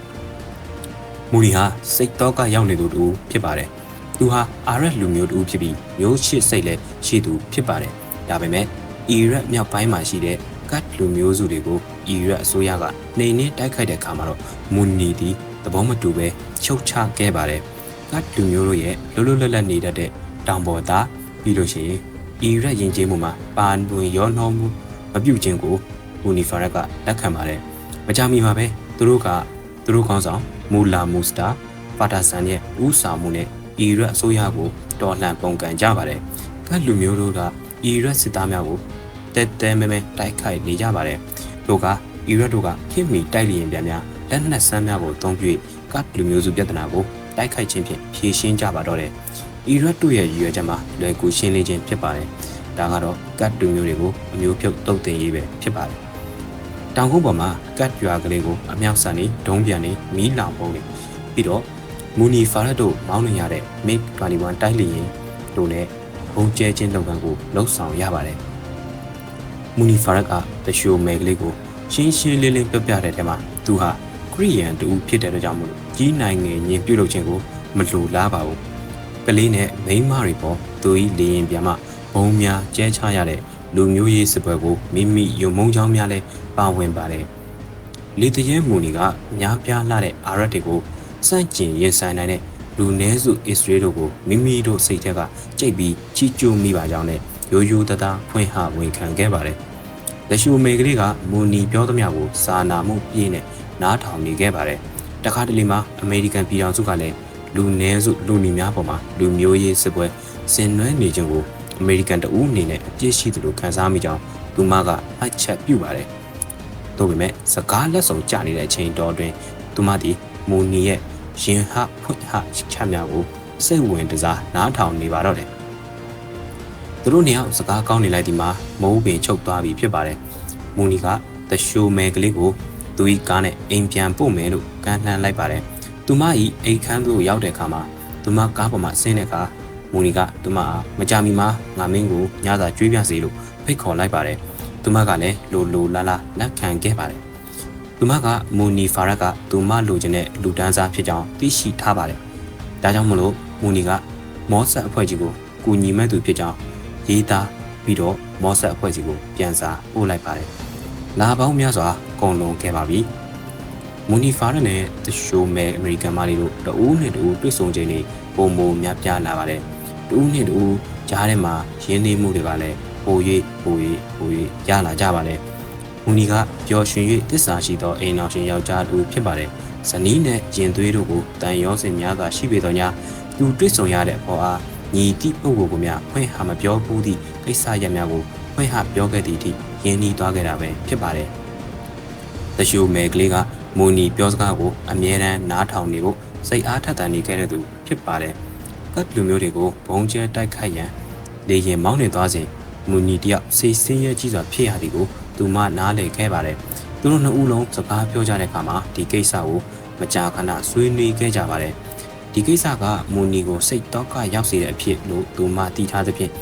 ။မူနီဟာစိတ်တော့ကရောက်နေသူတူဖြစ်ပါတယ်။ သူဟာအာရက်လူမျိုးတူဖြစ်ပြီးမျိုးချစ်စိတ်လည်းရှိသူဖြစ်ပါတယ်။ဒါပေမဲ့အီရက်မြောက်ပိုင်းမှာရှိတဲ့ကတ်လူမျိုးစုတွေကိုအီရက်အစိုးရကနှိမ်နှင်းတိုက်ခိုက်တဲ့အခါမှာတော့မူနီဒီသဘောမတူပဲချုပ်ချခဲ့ပါတယ်။ကတ်လူမျိုးတို့ရဲ့လွတ်လွတ်လပ်လပ်နေတတ်တဲ့တောင်ပေါ်သားပြီးလို့ရှိရင်အီရက်ယဉ်ကျေးမှုမှာပါတွင်ရောနှောမှုမပြုတ်ခြင်းကိုမူနီဖာရက်ကလက်ခံပါတယ်။မကြမီမှာပဲသူတို့ကသူတို့ခေါင်းဆောင်မူလာမူစတာဖာတာဆန်ရဲ့ဦးဆောင်မှုနဲ့ အီရက်အစိုးရကိုတော်လှန်ပုံကန်ကြပါတယ်။ကတ်လူမျိုးတို့ကအီရက်စစ်သားများကိုတဲတဲမဲမဲတိုက်ခိုက်နေကြပါတယ်။တို့ကအီရက်တို့ကခင်မီတိုက်လျင်ပြန်များလက်နက်ဆန်းများကိုတုံးပြကတ်လူမျိုးစုပြဿနာကိုတိုက်ခိုက်ခြင်းဖြင့်ဖြေရှင်းကြပါတော့တယ်။အီရက်တို့ရဲ့ရည်ရွယ်ချက်မှာလွယ်ကူရှင်းလင်းခြင်းဖြစ်ပါတယ်။ဒါကတော့ကတ်လူမျိုးတွေကိုအမျိုးဖြုတ်တုတ်တင်ရေးပဲဖြစ်ပါတယ်။တောင်ကုန်းပေါ်မှာကတ်ရွာကလေးကိုအမြောက်ဆန်နေဒုံးပြန်နေမီးလောင်ပုံနေပြီးတော့ မူနီဖာရက်တို့မောင်းနေရတဲ့ MiG 21တိုက်လျင်တို့နဲ့ဘုံကျဲခြင်းလုပ်ငန်းကိုလှုပ်ဆောင်ရပါတယ်။မူနီဖာရက်ကတရှိုမယ်ကလေးကိုရှင်းရှင်းလင်းလင်းပြပြတဲ့တဲမှာသူဟာခရီးယန်တူဖြစ်တဲ့အတွက်ကြောင့်မို့လို့ကြီးနိုင်ငံညင်ပြုတ်လုပ်ခြင်းကိုမလိုလားပါဘူး။ကလေးနဲ့မိန်းမတွေပေါ်သူဤလေရင်ပြန်မှဘုံများကျဲချရတဲ့လူမျိုးရေးစပွဲကိုမိမိယုံမုံချောင်းများလဲပါဝင်ပါတယ်။လေတရဲမူနီကများပြားလာတဲ့အာရက်တွေကို စန့်ကျင်ရင်ဆိုင်နိုင်တဲ့လူနည်းစုအစ္စရေးတို့ကိုမိမိတို့စိတ်ထက်ကကြိတ်ပြီးချီကျူးမိပါကြောင်းနဲ့ရိုးရိုးသားသားဖွင့်ဟဝန်ခံခဲ့ပါတယ်။လက်ရှိမေကလေးကမူနီပြောသမျှကိုစာနာမှုပြည့်နဲ့နားထောင်နေခဲ့ပါတယ်။တခါတလေမှာအမေရိကန်ပြည်ထောင်စုကလည်းလူနည်းစုလူနီများပေါ်မှာလူမျိုးရေးစစ်ပွဲဆင်နွှဲနေခြင်းကိုအမေရိကန်တဦးအနေနဲ့အပြစ်ရှိသလိုခံစားမိကြောင်းသူမကအချက်ပြုပါတယ်။သို့ပေမဲ့စကားလက်ဆောင်ကြနေတဲ့အချိန်တော်တွင်သူမသည်မူနီရဲ့ ရင်ဟဖွင့်ဟချမ်းများကိုစိတ်ဝင်တစားနားထောင်နေပါတော့တယ်။သူတို့နှစ်ယောက်စကားကောင်းနေလိုက်ဒီမှာမိုးပင်ချုပ်သွားပြီဖြစ်ပါတယ်။မူနီကတရှိုမဲကလေးကိုသူ၏ကားနဲ့အိမ်ပြန်ပို့မယ်လို့ကမ်းလှမ်းလိုက်ပါတယ်။သူမ၏အိမ်ခန်းသို့ရောက်တဲ့အခါမှာသူမကားပေါ်မှာဆင်းတဲ့အခါမူနီကသူမအားမကြမီမှာငါမင်းကိုညစာကျွေးပြစေလို့ဖိတ်ခေါ်လိုက်ပါတယ်။သူမကလည်းလိုလိုလာလာလက်ခံခဲ့ပါတယ်။ သူမကမူနီဖာရက်ကသူမလိုချင်တဲ့လူတန်းစားဖြစ်ကြောင်းသိရှိထားပါတယ်။တဒါကြောင့်မလို့မူနီကမောဆက်အဖွဲ့ကြီးကိုကူညီမဲ့သူဖြစ်ကြောင်းရေးသားပြီးတော့မောဆက်အဖွဲ့ကြီးကိုပြန်စာပို့လိုက်ပါတယ်လာပေါင်းများစွာကုန်လွန်ခဲ့ပါပြီမူနီဖာရနဲ့တရှိုးမဲအမေရိကန်မလေးတို့တအူးနဲ့တအူးတွေ့ဆုံခြင်းတွေပုံမများပြားလာပါတယ်တအူးနဲ့တအူးကြားထဲမှာရင်းနှီးမှုတွေကလည်းပို၍ပို၍ပို၍ရလာကြပါတယ် မူနီကပျော်ရွှင်၍တစ္ဆာရှိသောအိမ်အောင်ရှင်ယောက်ျားတူဖြစ်ပါတယ်ဇနီးနဲ့ရင်သွေးတို့ကိုတန်ရောစင်များစွာရှိပေသောညာသူတွေ့ဆုံရတဲ့အပေါ်အားညီတိပုဂ္ဂိုလ်ကများဖွင့်ဟာမပြောဘူးသည့်ကိစ္စရပ်များကိုဖွင့်ဟာပြောခဲ့သည့်အထိရင်းနှီးသွားခဲ့တာပဲဖြစ်ပါတယ်။တရှိုမဲကလေးကမူနီပြောစကားကိုအမြဲတမ်းနားထောင်နေဖို့စိတ်အားထက်သန်နေခဲ့တဲ့သူဖြစ်ပါတယ်။ကတ်လူမျိုးတွေကိုဘုံကျဲတိုက်ခိုက်ရန်လေရင်မောင်းနေသွားစဉ်မူနီတယောက်စိတ်ဆင်းရဲကြီးစွာဖြစ်ရသည်ကို သူမနားလည်ခဲ့ပါတယ်။သူတို့နှစ်ဦးလုံးစကားပြောကြတဲ့အခါမှာဒီကိစ္စကိုမကြာခဏဆွေးနွေးခဲ့ကြပါတယ်။ဒီကိစ္စကမူနီကိုစိတ်တော့ကရောက်စေတဲ့အဖြစ်လို့သူမတည်ထားသဖြင့်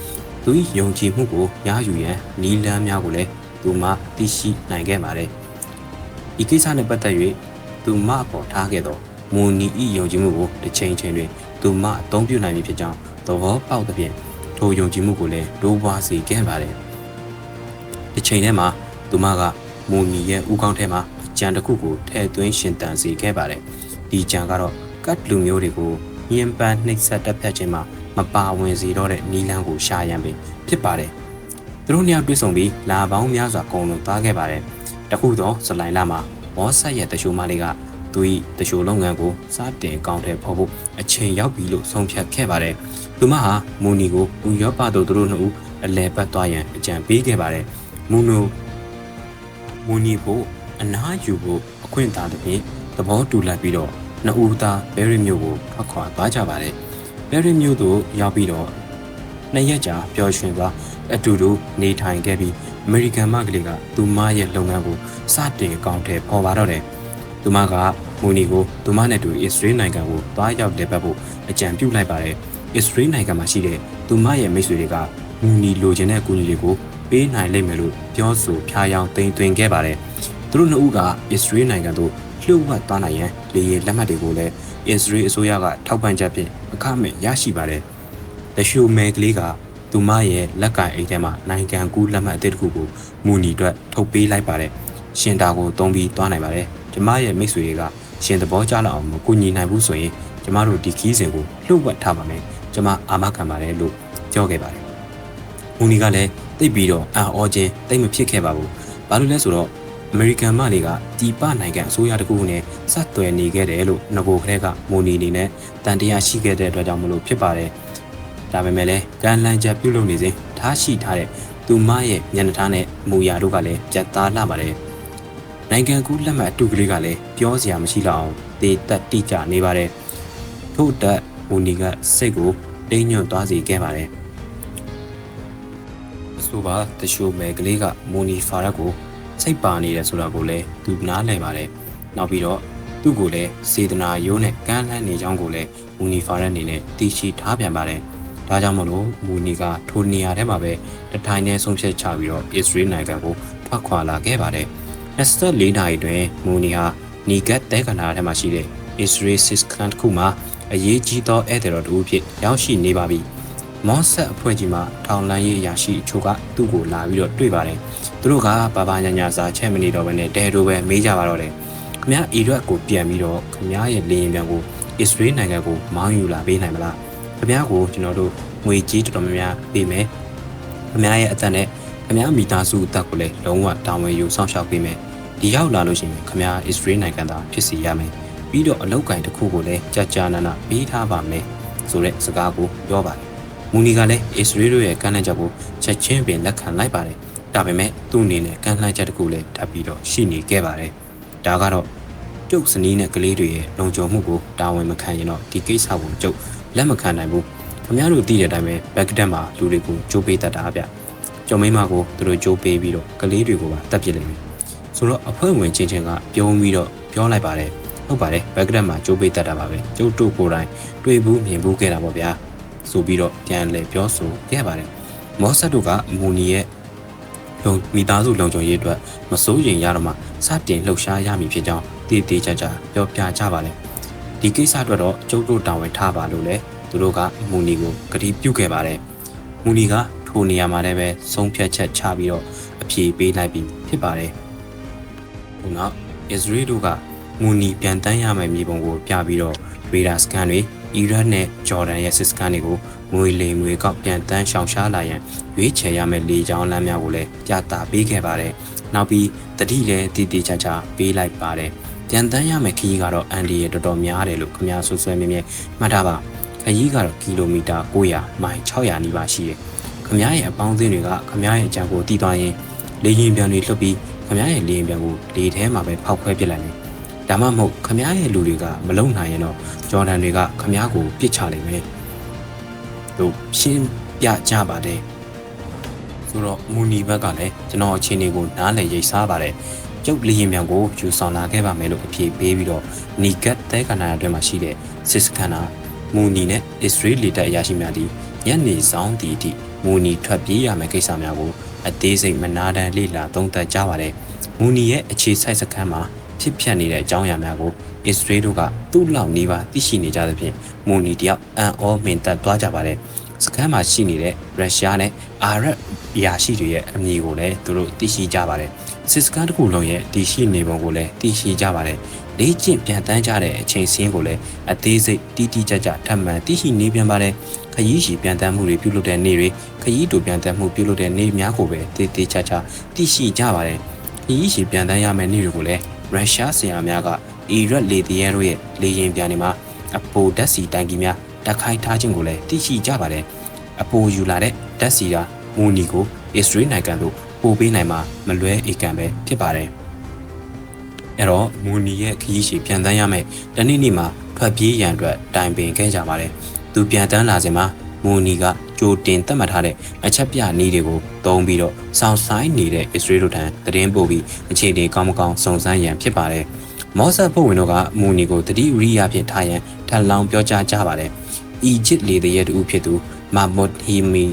သူ၏ယုံကြည်မှုကိုရယူရန်နီးလန်းများကိုလည်းသူမသိရှိနိုင်ခဲ့ပါတယ်။ဒီကိစ္စနဲ့ပတ်သက်၍သူမအပေါ်ထားခဲ့သောမူနီ၏ယုံကြည်မှုကိုတစ်ချိန်ချိန်တွင်သူမအသုံးပြုနိုင်ပြီဖြစ်ကြောင်းသဘောပေါက်သဖြင့်ထိုယုံကြည်မှုကိုလည်းတိုးပွားစေခဲ့ပါတယ်။ ဒီချိန်ထဲမှာသူမကမူနီရဲ့ဥကောင်းထဲမှာကြံတစ်ခုကိုထည့်သွင်းရှင်တန်စေခဲ့ပါတယ်။ဒီကြံကတော့ကတ်လူမျိုးတွေကိုညင်ပန်းနှိပ်စက်တက်ဖြတ်ခြင်းမှာမပါဝင်စေတော့တဲ့နီလန်းကိုရှာရန်ပင်ဖြစ်ပါတယ်။သူတို့ညတွေ့ဆုံပြီးလာပေါင်းများစွာကုန်လုံးသားခဲ့ပါတယ်။တခုသောဇလိုင်လာမှာမောဆက်ရဲ့တရှိုးမလေးကသူ၏တရှိုးလုပ်ငန်းကိုစတင်ကောင်းတဲ့ဖော်ဖို့အချိန်ရောက်ပြီလို့ဆုံးဖြတ်ခဲ့ပါတယ်။သူမဟာမူနီကိုဥရောပသို့သူတို့နှစ်ဦးအလဲပတ်သွားရန်အကြံပေးခဲ့ပါတယ်။ မူနိုမူနီကိုအနားယူဖို့အခွင့်အာဏာသဖြင့်သဘောတူလိုက်ပြီးတော့နှစ်ဦးသားဘယ်ရီမျိုးကိုထွက်ခွာသွားကြပါတယ်။ဘယ်ရီမျိုးတို့ရောက်ပြီးတော့နှစ်ရက်ကြာပျော်ရွှင်သွားအတူတူနေထိုင်ခဲ့ပြီးအမေရိကန်မကလေးကသူမရဲ့လုပ်ငန်းကိုစတင်ကောင်းထဲပေါ်ပါတော့တယ်။သူမကမူနီကိုသူမနဲ့တူအစ္စရေးနိုင်ငံကိုသွားရောက်လက်ပတ်ဖို့အကြံပြုလိုက်ပါတယ်။အစ္စရေးနိုင်ငံမှာရှိတဲ့သူမရဲ့မိတ်ဆွေတွေကမူနီလိုချင်တဲ့အကူအညီတွေကို ပေးနိုင်လိမ့်မယ်လို့ပြောဆိုဖျားယောင်းတင်သွင်းခဲ့ပါတယ်။သူတို့နှစ်ဦးကအစ္စရေးနိုင်ငံသို့လှုပ်ဝက်သွားနိုင်ရန်လေယာဉ်လက်မှတ်တွေကိုလည်းအစ္စရေးအစိုးရကထောက်ပံ့ချက်ဖြင့်အခမဲ့ရရှိပါတယ်။တရှိုမဲကလေးကသူမရဲ့လက်ကင်အိတ်ထဲမှာနိုင်ငံကူးလက်မှတ်အသစ်တစ်ခုကိုမူနီအတွက်ထုတ်ပေးလိုက်ပါတယ်။ရှင်တာကိုတုံးပြီးသွားနိုင်ပါတယ်။ကျမရဲ့မိတ်ဆွေတွေကရှင်သဘောကျလောက်အောင်မကူညီနိုင်ဘူးဆိုရင်ကျမတို့ဒီခီးစဉ်ကိုလှုပ်ဝက်ထားပါမယ်။ကျမအာမခံပါတယ်လို့ပြောခဲ့ပါတယ်။ မူနီကလည်းတိတ်ပြီးတော့အံ့ဩခြင်းတိတ်မဖြစ်ခဲ့ပါဘူး။ဘာလို့လဲဆိုတော့အမေရိကန်မတွေကတီပနိုင်ငံအစိုးရတကူနဲ့ဆက်သွယ်နေခဲ့တယ်လို့ငကိုခရဲကမိုနီအနေနဲ့တန်တရားရှိခဲ့တဲ့အတွက်ကြောင့်မလို့ဖြစ်ပါတယ်။ဒါပေမဲ့လည်းကန်လန်ချက်ပြုတ်လုပ်နေစဉ်ထားရှိထားတဲ့သူမရဲ့ညနေသားနဲ့မူရတို့ကလည်းကြက်သားလှပါတယ်။နိုင်ငံကူးလက်မှတ်အတူကလေးကလည်းပြောစရာမရှိတော့အောင်တေတက်တိကျနေပါတယ်။ထို့အတွက်မိုနီကစိတ်ကိုတိမ်ညွတ်သွားစေခဲ့ပါတယ်။အ ဆိုပါတရှိုးမယ်ကလေးကမိုနီဖာရက်ကိုစိတ်ပါနေတယ်ဆိုတာကိုလည်းသူနားလည်ပါတယ်။နောက်ပြီးတော့သူ့ကိုလည်းစေတနာရိုးနဲ့ကမ်းလှမ်းနေကြောင်းကိုလည်းမူနီဖာရက်အနေနဲ့သိရှိထားပြန်ပါတယ်။ဒါကြောင့်မလို့မူနီကထိုနေရာထဲမှာပဲတထိုင်နဲ့ဆုံးဖြတ်ချပြီးတော့အစ္စရေးနိုင်ငံကိုထွက်ခွာလာခဲ့ပါတယ်။24နာရီတွင်မူနီဟာနီဂတ်တဲကနာထဲမှာရှိတဲ့ Israel Siskan တစ်ခုမှာအရေးကြီးသောဧည့်သည်တော်တူဖြစ်ရောက်ရှိနေပါပြီ။ မော့ဆက်အဖွဲ့ကြီးမှာထောင်လန်းရေးအရာရှိအချို့ကသူ့ကိုလာပြီးတော့တွေ့ပါတယ်။သူတို့ကဘာဘာညာညာစာချက်မနေတော့ဘဲနဲ့တဲတို့ပဲမေးကြပါတော့တယ်။ခမအီရတ်ကိုပြန်ပြီးတော့ခမရဲ့လေရင်ပြန်ကိုအစ္စရေးနိုင်ငံကိုမောင်းယူလာပေးနိုင်မလား။ခမကိုကျွန်တော်တို့ငွေကြီးတော်တော်များများပေးမယ်။ခမရဲ့အသက်နဲ့ခမမိသားစုအသက်ကိုလည်းလုံးဝတာဝန်ယူဆောင်ရှောက်ပေးမယ်။ဒီရောက်လာလို့ရှိရင်ခမအစ္စရေးနိုင်ငံသားဖြစ်စီရမယ်။ပြီးတော့အလောက်ကင်တစ်ခုကိုလည်းကြာကြာနာနာပေးထားပါမယ်ဆိုတဲ့စကားကိုပြောပါတယ်။ မူနီကလည်းအစ္စရေးတို့ရဲ့ကမ်းလှမ်းချက်ကိုချက်ချင်းပင်လက်ခံလိုက်ပါတယ်။ဒါပေမဲ့သူ့အနေနဲ့ကန့်လှမ်းချက်တစ်ခုလည်းထပ်ပြီးတော့ရှိနေခဲ့ပါတယ်။ဒါကတော့ကျုပ်စနီးနဲ့ကလေးတွေရဲ့လုံခြုံမှုကိုတာဝန်မခံရင်တော့ဒီကိစ္စကိုကျုပ်လက်မခံနိုင်ဘူး။ခင်ဗျားတို့သိတဲ့အတိုင်းပဲဘက်ကတက်မှာလူတွေကိုကြိုးပေးတတ်တာဗျ။ကျော်မိမကိုသူတို့ကြိုးပေးပြီးတော့ကလေးတွေကိုပါတတ်ပြစ်လိုက်ပြီ။ဆိုတော့အဖွဲ့ဝင်ချင်းချင်းကပြုံးပြီးတော့ပြောလိုက်ပါတယ်။ဟုတ်ပါတယ်ဘက်ကတက်မှာကြိုးပေးတတ်တာပါပဲ။ကျုပ်တို့ကိုယ်တိုင်တွေ့ဘူးမြင်ဘူးခဲ့တာပေါ့ဗျာ။ ဆိုပြီးတော့ပြန်လဲပြောဆိုခဲ့ပါတယ်။မော့ဆက်တို့ကမူနီရဲ့လုံမိသားစုလုံခြုံရေးအတွက်မစိုးရိမ်ရတော့မှစတင်လှုပ်ရှားရမည်ဖြစ်ကြောင်းတည်တည်ကြကြပြောပြကြပါလေတဒီကိစ္စအတွက်တော့ကျုပ်တို့တာဝန်ထားပါလို့လဲသူတို့ကမူနီကိုကတိပြုခဲ့ပါတယ်မူနီကထိုနေရာမှာလည်းပဲဆုံးဖြတ်ချက်ချပြီးတော့အပြေပေးလိုက်ပြီးဖြစ်ပါတယ်ခုနောက်အစ္စရေးတို့ကမူနီပြန်တန်းရမယ့်မြေပုံကိုပြပြီးတော့ရေဒါစကန်တွေ အီရတ်နဲ့ဂျော်ဒန်ရဲ့စစ်စခန်းတွေကိုငွေလေငွေကောက်ပြန်တန်းရှောင်ရှားလာရန်ရွေးချယ်ရမယ့်လေကြောင်းလမ်းများကိုလည်းပြသပေးခဲ့ပါတယ်။နောက်ပြီးတတိလည်းတည်တည်ချာချာပေးလိုက်ပါတယ်။ပြန်တန်းရမယ့်ခရီးကတော့အန်ဒီရဲ့တော်တော်များတယ်လို့ခင်ဗျားဆွဆွဲမြဲမြဲမှတ်ထားပါ။ခရီးကတော့ကီလိုမီတာ900မိုင်600နီးပါးရှိတယ်။ခင်ဗျားရဲ့အပေါင်းအသင်းတွေကခင်ဗျားရဲ့အကြံကိုတည်သွားရင်လေရင်ပြန်တွေလွှတ်ပြီးခင်ဗျားရဲ့လေရင်ပြန်ကိုလေထဲမှာပဲဖောက်ခွဲပစ်လိုက်တယ် ဒါမှမဟုတ်ခမ ्या ရဲ့လူတွေကမလုံနိုင်ရင်တော့ဂျော်ဒန်တွေကခမ ्या ကိုပစ်ချလိမ့်မယ်တို့ရှင်းပြကြပါတယ်ဆိုတော့မူနီဘက်ကလည်းကျွန်တော်အချင်းတွေကိုနားလည်ရိတ်စားပါတယ်ကျုပ်လေရင်မြန်ကိုယူဆောင်လာခဲ့ပါမယ်လို့အဖြေပေးပြီးတော့နီကတ်တဲကနာအတွင်းမှာရှိတဲ့စစ်စခန်နာမူနီနဲ့အစ္စရေးလေတပ်အရာရှိများသည်ညနေဆောင်တီအထိမူနီထွက်ပြေးရမယ့်ကိစ္စများကိုအသေးစိတ်မနာတမ်းလေ့လာသုံးသပ်ကြပါတယ်။မူနီရဲ့အခြေစိုက်စခန်းမှာ ဖြစ်ပျက်နေတဲ့အကြောင်းအရာများကိုအစ္စရေးတို့ကသူ့လောက်နေပါသိရှိနေကြသဖြင့်မူနီတယောက်အန်အောမင်တက်သွားကြပါတယ်။စခန်းမှာရှိနေတဲ့ရုရှားနဲ့အာရပ်အရာရှိတွေရဲ့အမည်ကိုလည်းသူတို့သိရှိကြပါတယ်။စစ်စခန်းတစ်ခုလုံးရဲ့တည်ရှိနေပုံကိုလည်းသိရှိကြပါတယ်။လေ့ကျင့်ပြန်တန်းကြတဲ့အချိန်စင်းကိုလည်းအသေးစိတ်တိတိကျကျထပ်မံသိရှိနေပြန်ပါတယ်။ခရီးရှည်ပြန်တန်းမှုတွေပြုလုပ်တဲ့နေ့တွေခရီးတူပြန်တန်းမှုပြုလုပ်တဲ့နေ့များကိုပဲတေးသေးချာချာသိရှိကြပါတယ်။ခရီးရှည်ပြန်တန်းရမယ့်နေ့တွေကိုလည်း ရုရှားဆရာများကအီရတ်လေတရဲတို့ရဲ့လေရင်ပြန်တွေမှာအပိုဓာတ်စီတိုင်ကြီးများတက်ခိုင်းထားခြင်းကိုလည်းသိရှိကြပါတယ်။အပိုယူလာတဲ့ဓာတ်စီကမူနီကိုအစ္စရေးနိုင်ငံသို့ပို့ပေးနိုင်မှာမလွဲဧကန်ပဲဖြစ်ပါတယ်။အဲ့တော့မူနီရဲ့ခရီးရှည်ပြန်တန်းရမယ်တနေ့နေ့မှာထွက်ပြေးရန်အတွက်တိုင်ပင်ခဲ့ကြပါတယ်။သူပြန်တန်းလာစဉ်မှာမူနီက ကြိုတင်သတ်မှတ်ထားတဲ့အချက်ပြနည်းတွေကိုသုံးပြီးတော့စောင့်ဆိုင်နေတဲ့အစ္စရေးတို့ထံသတင်းပို့ပြီးအခြေအနေကောင်းမကောင်းစုံစမ်းရန်ဖြစ်ပါတယ်။မော့ဆတ်ဖွဲ့ဝင်တို့ကမူနီကိုတတိဝရိယဖြင့်ထားရန်ထပ်လောင်းပြောကြားကြပါတယ်။အီဂျစ်လေတဲ့ရဲ့တူဖြစ်သူမာမွတ်ဟီမီ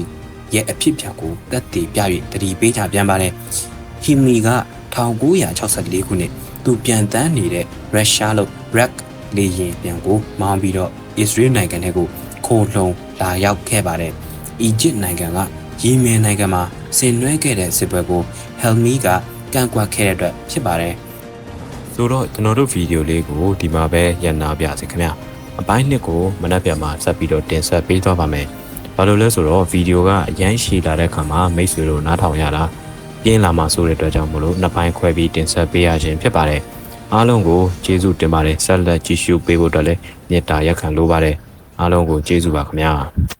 ရဲ့အဖြစ်ပြကိုတက်တည်ပြ၍တတိပေးကြပြန်ပါတယ်။ဟီမီက1964ခုနှစ်သူပြန်တန်းနေတဲ့ရုရှားလို့ Rak လေရင်ပြန်ကိုမောင်းပြီးတော့အစ္စရေးနိုင်ငံထဲကိုခိုလှုံလာရောက်ခဲ့ပါတယ်။ အီဂျစ်နိုင်ငံကယီမင်နိုင်ငံမှာဆင်နွှဲခဲ့တဲ့စစ်ပွဲကိုဟယ်မီကကန့်ကွက်ခဲ့တဲ့အတွက်ဖြစ်ပါတယ်။ဆိုတော့ကျွန်တော်တို့ဗီဒီယိုလေးကိုဒီမှာပဲရန်နာပြစေခင်ဗျာ။အပိုင်းနှစ်ကိုမနက်ဖြန်မှာဆက်ပြီးတော့တင်ဆက်ပေးသွားပါမယ်။ဘာလို့လဲဆိုတော့ဗီဒီယိုကအရန်ရှည်လာတဲ့ခါမှာမိတ်ဆွေတို့နားထောင်ရတာပြင်းလာမှဆိုတဲ့အတွက်ကြောင့်မလို့နှစ်ပိုင်းခွဲပြီးတင်ဆက်ပေးရခြင်းဖြစ်ပါတယ်။အားလုံးကိုကျေးဇူးတင်ပါတယ်ဆက်လက်ကြည့်ရှုပေးဖို့အတွက်လည်းမေတ္တာရက်ခံလိုပါတယ်။အားလုံးကိုကျေးဇူးပါခင်ဗျာ။